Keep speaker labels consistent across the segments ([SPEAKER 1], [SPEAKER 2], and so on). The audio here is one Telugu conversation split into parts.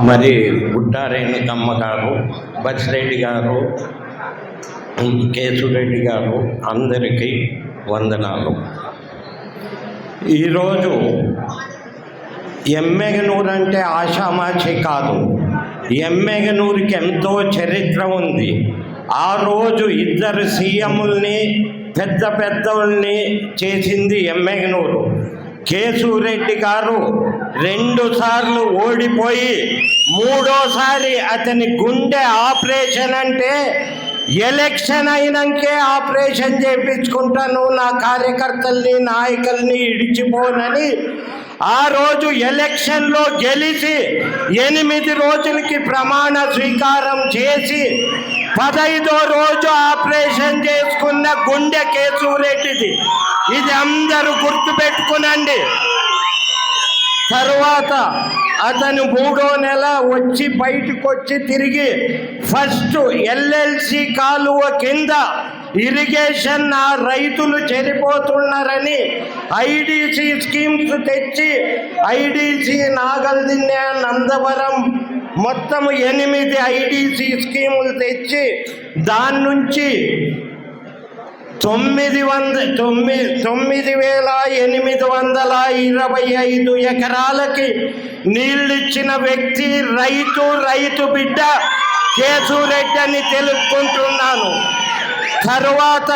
[SPEAKER 1] మరి గుడ్డారేణుకమ్మ గారు బసిరెడ్డి గారు కేసురెడ్డి గారు అందరికీ వందనాలు. ఈరోజు ఎమ్మెగనూరు అంటే ఆషామాషి కాదు. ఎమ్మెగనూరుకి ఎంతో చరిత్ర ఉంది. ఆ రోజు ఇద్దరు సీఎంల్ని పెద్ద పెద్దల్ని చేసింది ఎమ్మెగనూరు. కేశురెడ్డి గారు రెండు సార్లు ఓడిపోయి మూడోసారి అతని గుండె ఆపరేషన్ అంటే ఎలక్షన్ అయినాకే ఆపరేషన్ చేయించుకుంటాను నా కార్యకర్తల్ని నాయకుల్ని ఇడిచిపోనని ఆ రోజు ఎలక్షన్లో గెలిచి ఎనిమిది రోజులకి ప్రమాణ స్వీకారం చేసి పదైదో రోజు ఆపరేషన్ చేసుకున్న గుండె కేశవరెడ్డిది ఇది అందరూ గుర్తుపెట్టుకునండి తరువాత అతను మూడో నెల వచ్చి బయటకు వచ్చి తిరిగి ఫస్ట్ ఎల్ఎల్సి కాలువ కింద ఇరిగేషన్ ఆ రైతులు చనిపోతున్నారని ఐడిసి స్కీమ్స్ తెచ్చి ఐడిసి నాగల్దిన్నె నందవరం మొత్తం ఎనిమిది ఐడిసి స్కీములు తెచ్చి దాని నుంచి తొమ్మిది వంద తొమ్మిది తొమ్మిది వేల ఎనిమిది వందల ఇరవై ఐదు ఎకరాలకి నీళ్ళిచ్చిన వ్యక్తి రైతు రైతు బిడ్డ కేసురెడ్డి అని తెలుపుకుంటున్నాను. తరువాత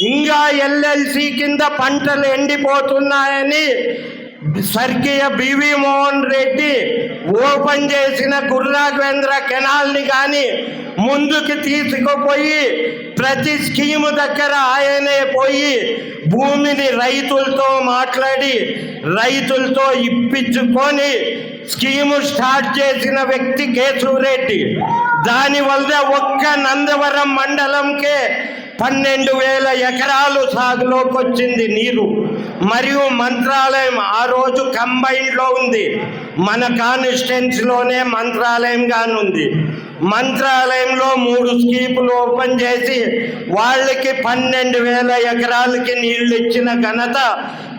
[SPEAKER 1] ఇంకా ఎల్ఎల్సి కింద పంటలు ఎండిపోతున్నాయని స్వర్గీయ బివి మోహన్ రెడ్డి ఓపెన్ చేసిన గుర్రాఘవేంద్ర కెనాల్ని కానీ ముందుకు తీసుకుపోయి ప్రతి స్కీము దగ్గర ఆయనే పోయి భూమిని రైతులతో మాట్లాడి రైతులతో ఇప్పించుకొని స్కీము స్టార్ట్ చేసిన వ్యక్తి కేశవరెడ్డి. దానివల్ల ఒక్క నందవరం మండలంకే పన్నెండు వేల ఎకరాలు సాగులోకి వచ్చింది నీరు. మరియు మంత్రాలయం ఆ రోజు కంబైన్లో ఉంది. మన కాన్స్టిట్యున్సీలోనే మంత్రాలయం కానుంది మంత్రాలయంలో మూడు స్కీపులు ఓపెన్ చేసి వాళ్ళకి పన్నెండు వేల ఎకరాలకి నీళ్ళు ఇచ్చిన ఘనత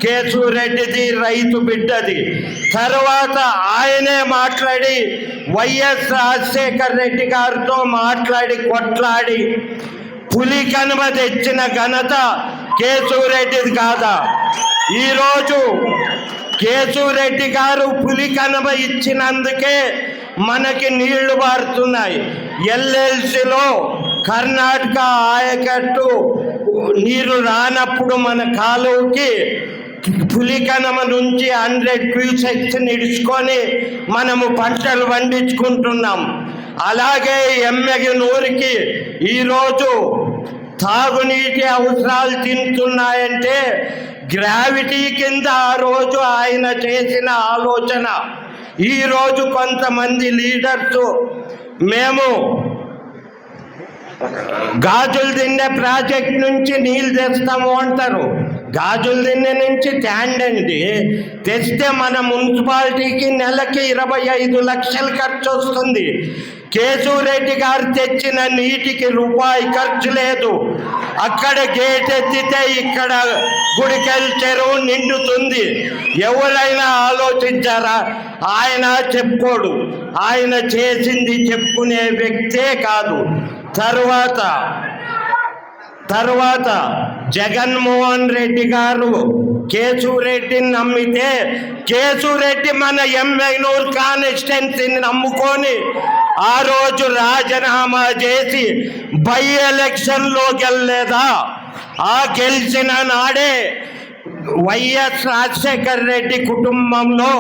[SPEAKER 1] కేశురెడ్డిది రైతు బిడ్డది. తర్వాత ఆయనే మాట్లాడి వైఎస్ రాజశేఖర్ రెడ్డి గారితో మాట్లాడి కొట్లాడి పులి కనుమ తెచ్చిన ఘనత కేశవరెడ్డిది కాదా? ఈరోజు కేశవరెడ్డి గారు పులి కనుమ ఇచ్చినందుకే మనకి నీళ్ళు పారుతున్నాయి. ఎల్ఎల్సిలో కర్ణాటక ఆయకట్టు నీరు రానప్పుడు మన కాలువకి పులికనమ నుంచి హండ్రెడ్ క్యూసెక్స్ నిడుచుకొని మనము పంటలు పండించుకుంటున్నాం. అలాగే ఎమ్మెగి నూరికి ఈరోజు తాగునీటి అవసరాలు తింటున్నాయంటే గ్రావిటీ కింద ఆ రోజు ఆయన చేసిన ఆలోచన. ఈరోజు కొంతమంది లీడర్స్ మేము గాజులు తిన్నే ప్రాజెక్ట్ నుంచి నీళ్ళు తెస్తాము అంటారు. గాజులు తిన్నే నుంచి ట్యాండ్ అండి. తెస్తే మన మున్సిపాలిటీకి నెలకి ఇరవై ఐదు లక్షలు ఖర్చు వస్తుంది. కేశవరెడ్డి గారు తెచ్చిన నీటికి రూపాయి ఖర్చు లేదు. అక్కడ గేట్ ఎత్తితే ఇక్కడ గుడికెళ్ళి చెరువు నిండుతుంది. ఎవరైనా ఆలోచించారా? ఆయన చెప్పుకోడు. ఆయన చేసింది చెప్పుకునే వ్యక్తే కాదు. తరువాత తరువాత జగన్మోహన్ రెడ్డి గారు కేశురెడ్డిని నమ్మితే కేశురెడ్డి మన ఎమ్మెనూరు కాన్స్టిట్యున్సీని నమ్ముకొని ఆ రోజు రాజీనామా చేసి బై ఎలక్షన్లో వెళ్ళలేదా? ఆ గెలిచిన నాడే వైఎస్ రాజశేఖర్ రెడ్డి కుటుంబంలో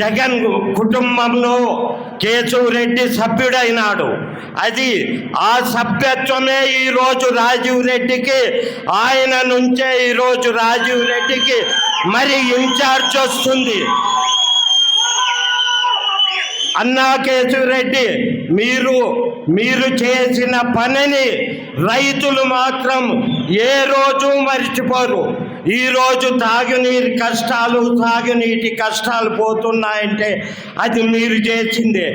[SPEAKER 1] జగన్ కుటుంబంలో కేశవరెడ్డి సభ్యుడైనాడు. అది ఆ సభ్యత్వమే ఈరోజు రాజీవ్ రెడ్డికి ఆయన నుంచే ఈరోజు రాజీవ్ రెడ్డికి మరి ఇన్ఛార్జ్ వస్తుంది. అన్నా కేశవరెడ్డి మీరు మీరు చేసిన పనిని రైతులు మాత్రం ఏ రోజు మర్చిపోరు. ఈరోజు తాగునీరు కష్టాలు తాగునీటి కష్టాలు పోతున్నాయంటే అది మీరు చేసిందే.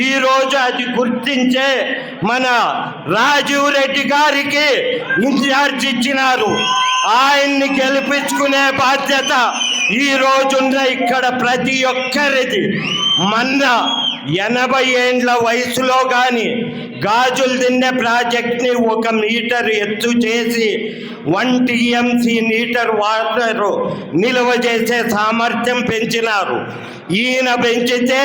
[SPEAKER 1] ఈరోజు అది గుర్తించే మన రాజీవ్ రెడ్డి గారికి ఇన్ఛార్జ్ ఇచ్చినారు. ఆయన్ని గెలిపించుకునే బాధ్యత ఈ రోజున్న ఇక్కడ ప్రతి ఒక్కరిది. మన ఎనభై ఏండ్ల వయసులో కానీ గాజులు తిన్నే ప్రాజెక్ట్ని ఒక మీటర్ ఎత్తు చేసి వన్ టీఎంసీ మీటర్ వాటర్ నిల్వ చేసే సామర్థ్యం పెంచినారు. ఈయన పెంచితే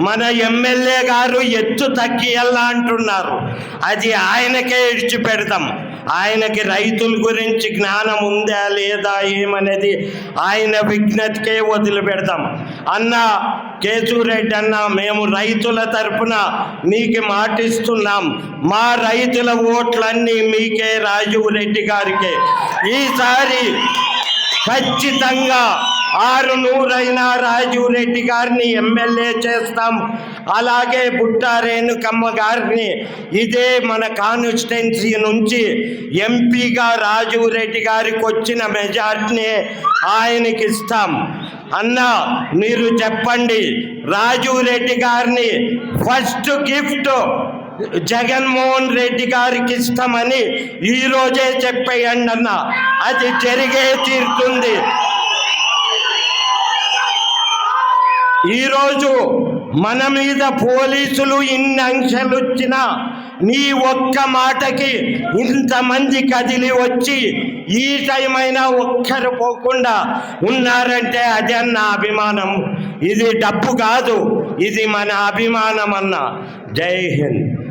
[SPEAKER 1] మన ఎమ్మెల్యే గారు ఎత్తు తగ్గియల్లా అంటున్నారు. అది ఆయనకే ఇడిచిపెడతాం. ఆయనకి రైతుల గురించి జ్ఞానం ఉందా లేదా ఏమనేది ఆయన విజ్ఞతకే వదిలిపెడతాం. అన్న కేశవరెడ్డి అన్న మేము రైతుల తరపున మీకు మాటిస్తున్నాం. మా రైతుల ఓట్లన్నీ మీకే రాజీవ్ రెడ్డి గారికే. ఈసారి ఖచ్చితంగా ఆరు నూరైన రాజీవ్ రెడ్డి గారిని ఎమ్మెల్యే చేస్తాం. అలాగే బుట్టా రేణుకమ్మ గారిని ఇదే మన కాన్స్టిట్యున్సీ నుంచి ఎంపీగా రాజీవ్ రెడ్డి గారికి వచ్చిన మెజార్టీని ఆయనకి ఇస్తాం. అన్న మీరు చెప్పండి రాజీవ్ రెడ్డి గారిని ఫస్ట్ గిఫ్ట్ జగన్మోహన్ రెడ్డి గారికి ఇష్టమని ఈరోజే చెప్పేయండి అన్న. అది జరిగే తీరుతుంది. ఈరోజు మన మీద పోలీసులు ఇన్ని ఆంక్షలు వచ్చినా నీ ఒక్క మాటకి ఇంతమంది కదిలి వచ్చి ఈ టైం అయినా ఒక్కరు పోకుండా ఉన్నారంటే అది అన్న అభిమానం. ఇది డబ్బు కాదు ఇది మన అభిమానం అన్న జై హింద్.